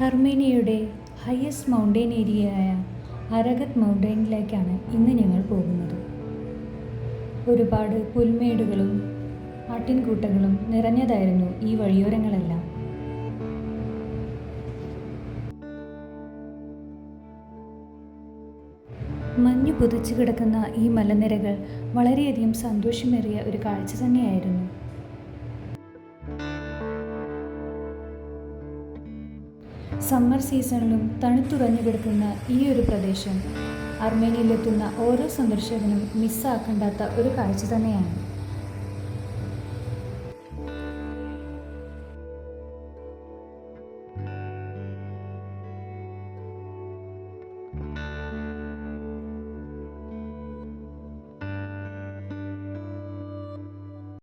അർമേനിയയുടെ highest mountain ഏരിയയായ അരഗത് മൗണ്ടെയിനിലേക്കാണ് ഇന്ന് ഞങ്ങൾ പോകുന്നത്. ഒരുപാട് പുൽമേടുകളും ആട്ടിൻകൂട്ടങ്ങളും നിറഞ്ഞതായിരുന്നു ഈ വഴിയോരങ്ങളെല്ലാം. മഞ്ഞു പുതച്ചു കിടക്കുന്ന ഈ മലനിരകൾ വളരെയധികം സന്തോഷമേറിയ ഒരു കാഴ്ച തന്നെയായിരുന്നു. സമ്മർ സീസണിലും തണുത്തുറഞ്ഞു കിടക്കുന്ന ഈ ഒരു പ്രദേശം അർമേനിയയിലെത്തുന്ന ഓരോ സന്ദർശകനും മിസ്സാക്കണ്ടാത്ത ഒരു കാഴ്ച തന്നെയാണ്.